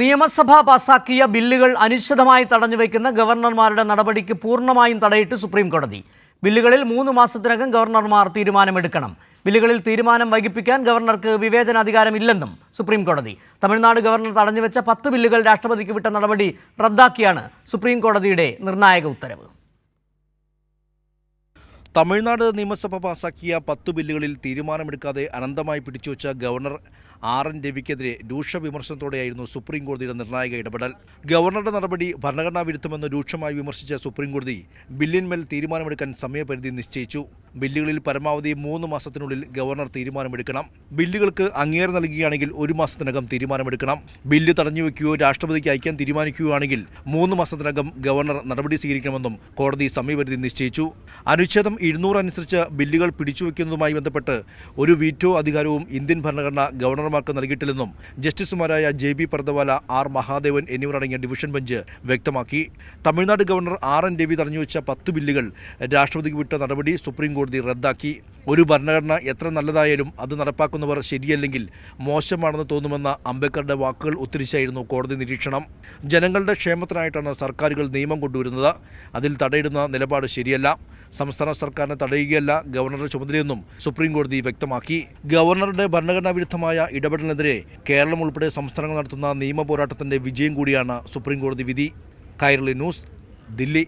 നിയമസഭ പാസാക്കിയ ബില്ലുകൾ അനിശ്ചിതമായി തടഞ്ഞുവെക്കുന്ന ഗവർണർമാരുടെ നടപടിക്ക് പൂർണമായും തടയിട്ട് സുപ്രീം കോടതി ബില്ലുകളിൽ മൂന്ന് മാസത്തിനകം ഗവർണർമാർ തീരുമാനമെടുക്കണം. ബില്ലുകളിൽ തീരുമാനം വൈകിപ്പിക്കാൻ ഗവർണർക്ക് വിവേചനാധികാരമില്ലെന്നും സുപ്രീം കോടതി തമിഴ്നാട് ഗവർണർ തടഞ്ഞുവെച്ച പത്ത് ബില്ലുകൾ രാഷ്ട്രപതിക്ക് വിട്ട നടപടി റദ്ദാക്കിയാണ് സുപ്രീം കോടതിയുടെ നിർണായക ഉത്തരവ്. തമിഴ്നാട് നിയമസഭ പാസാക്കിയ പത്ത് ബില്ലുകളിൽ തീരുമാനമെടുക്കാതെ അനന്തമായി പിടിച്ചുവച്ച ഗവർണർ ആർ എൻ രവിക്കെതിരെ രൂക്ഷ വിമർശനത്തോടെയായിരുന്നു സുപ്രീം കോടതിയുടെ നിർണായക ഇടപെടൽ. ഗവർണറുടെ നടപടി ഭരണഘടനാ വിരുദ്ധമെന്ന് രൂക്ഷമായി വിമർശിച്ച സുപ്രീം കോടതി ബില്ലിന്മേൽ തീരുമാനമെടുക്കാൻ സമയപരിധി നിശ്ചയിച്ചു. ബില്ലുകളിൽ പരമാവധി മൂന്ന് മാസത്തിനുള്ളിൽ ഗവർണർ തീരുമാനമെടുക്കണം. ബില്ലുകൾക്ക് അംഗീകാരം നൽകുകയാണെങ്കിൽ ഒരു മാസത്തിനകം തീരുമാനമെടുക്കണം. ബില്ല് തടഞ്ഞുവെക്കുകയോ രാഷ്ട്രപതിക്ക് അയക്കാൻ തീരുമാനിക്കുകയാണെങ്കിൽ മൂന്ന് മാസത്തിനകം ഗവർണർ നടപടി സ്വീകരിക്കണമെന്നും കോടതി സമയപരിധി നിശ്ചയിച്ചു. അനുച്ഛേദം ഇരുന്നൂറ് അനുസരിച്ച് ബില്ലുകൾ പിടിച്ചുവെക്കുന്നതുമായി ബന്ധപ്പെട്ട് ഒരു വീറ്റോ അധികാരവും ഇന്ത്യൻ ഭരണഘടന ഗവർണർമാർക്ക് നൽകിയിട്ടില്ലെന്നും ജസ്റ്റിസുമാരായ J B Pardiwala R Mahadevan എന്നിവർ അടങ്ങിയ ഡിവിഷൻ ബെഞ്ച് വ്യക്തമാക്കി. Tamil Nadu governor R N Ravi തടഞ്ഞുവെച്ച പത്ത് ബില്ലുകൾ രാഷ്ട്രപതിക്ക് വിട്ട നടപടി സുപ്രീം കോടതി റദ്ദാക്കി. ഒരു ഭരണഘടന എത്ര നല്ലതായാലും അത് നടപ്പാക്കുന്നവർ ശരിയല്ലെങ്കിൽ മോശമാണെന്ന് തോന്നുമെന്ന അംബേദ്കറുടെ വാക്കുകൾ ഉദ്ധരിച്ചായിരുന്നു കോടതി നിരീക്ഷണം. ജനങ്ങളുടെ ക്ഷേമത്തിനായിട്ടാണ് സർക്കാരുകൾ നിയമം കൊണ്ടുവരുന്നത്. അതിൽ തടയിടുന്ന നിലപാട് ശരിയല്ല. സംസ്ഥാന സർക്കാരിനെ തടയുകയല്ല ഗവർണറുടെ ചുമതലയെന്നും സുപ്രീം കോടതി വ്യക്തമാക്കി. ഗവർണറുടെ ഭരണഘടനാ വിരുദ്ധമായ ഇടപെടലിനെതിരെ കേരളം ഉൾപ്പെടെ സംസ്ഥാനങ്ങൾ നടത്തുന്ന നിയമ പോരാട്ടത്തിന്റെ വിജയം കൂടിയാണ് സുപ്രീം കോടതി വിധി. കൈരളി ന്യൂസ് ദില്ലി.